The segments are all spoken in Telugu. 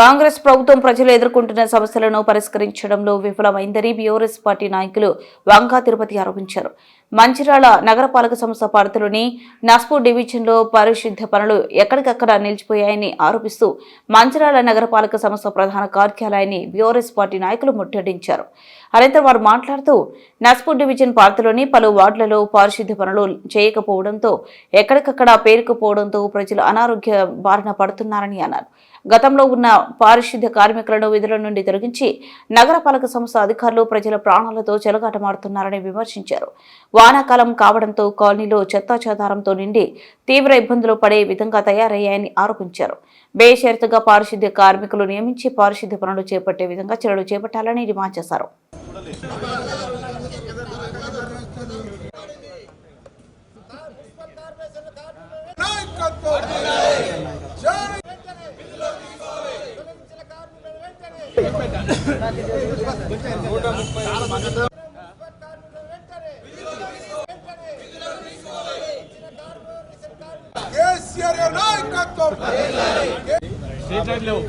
కాంగ్రెస్ ప్రభుత్వం ప్రజలు ఎదుర్కొంటున్న సమస్యలను పరిష్కరించడంలో విఫలమైందని బీఆర్ఎస్ పార్టీ నాయకులు వంకా తిరుపతి ఆరోపించారు. మంచిర్యాల నగరపాలక సంస్థ పరిధిలోని నస్పూర్ డివిజన్లో పారిశుద్ధ్య పనులు ఎక్కడికక్కడ నిలిచిపోయాయని ఆరోపిస్తూ మంచిర్యాల నగరపాలక సంస్థ ప్రధాన కార్యాలయాన్ని బీఆర్ఎస్ పార్టీ నాయకులు ముట్టడించారు. అనంతరం వారు మాట్లాడుతూ నస్పూర్ డివిజన్ పరిధిలోని పలు వార్డులలో పారిశుద్ధ్య పనులు చేయకపోవడంతో ఎక్కడికక్కడ పేరుకుపోవడంతో ప్రజలు అనారోగ్య బారిన పడుతున్నారని అన్నారు. గతంలో ఉన్న పారిశుద్ధ్య కార్మికులను విధుల నుండి తొలగించి నగరపాలక సంస్థ అధికారులు ప్రజల ప్రాణాలతో చెలగాటమాడుతున్నారని విమర్శించారు. వానాకాలం కావడంతో కాలనీలో చెత్తాచెదారంతో నిండి తీవ్ర ఇబ్బందులు పడే విధంగా తయారయ్యాయని ఆరోపించారు. బేషరతుగా పారిశుద్ధ్య కార్మికులు నియమించి పారిశుద్ధ్య పనులు చేపట్టే విధంగా చర్యలు చేపట్టాలని డిమాండ్ చేశారు.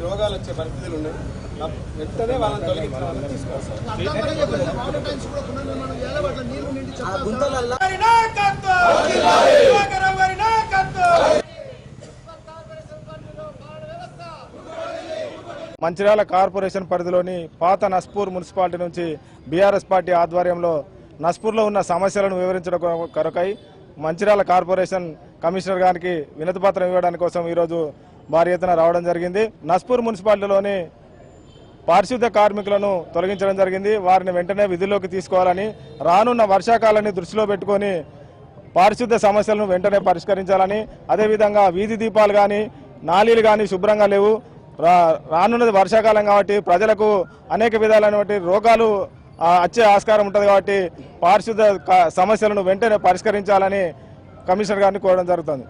రోగాలు వచ్చే పరిస్థితులు ఉన్నాయి వెంటనే వాళ్ళని తీసుకోవాలి మంచిర్యాల కార్పొరేషన్ పరిధిలోని పాత నస్పూర్ మున్సిపాలిటీ నుంచి బీఆర్ఎస్ పార్టీ ఆధ్వర్యంలో నస్పూర్లో ఉన్న సమస్యలను వివరించడం కొరకై మంచిర్యాల కార్పొరేషన్ కమిషనర్ గారికి వినతిపత్రం ఇవ్వడానికి కోసం ఈరోజు భారీ ఎత్తున రావడం జరిగింది. నస్పూర్ మున్సిపాలిటీలోని పారిశుద్ధ్య కార్మికులను తొలగించడం జరిగింది. వారిని వెంటనే విధుల్లోకి తీసుకోవాలని రానున్న వర్షాకాలాన్ని దృష్టిలో పెట్టుకొని పారిశుద్ధ్య సమస్యలను వెంటనే పరిష్కరించాలని అదేవిధంగా వీధి దీపాలు కానీ నాలీలు కానీ శుభ్రంగా లేవు. రా రానున్నది వర్షాకాలం కాబట్టి ప్రజలకు అనేక విధాలైనటువంటి రోగాలు వచ్చే ఆస్కారం ఉంటుంది కాబట్టి పారిశుద్ధ్య క- సమస్యలను వెంటనే పరిష్కరించాలని కమిషనర్ గారిని కోరడం జరుగుతుంది.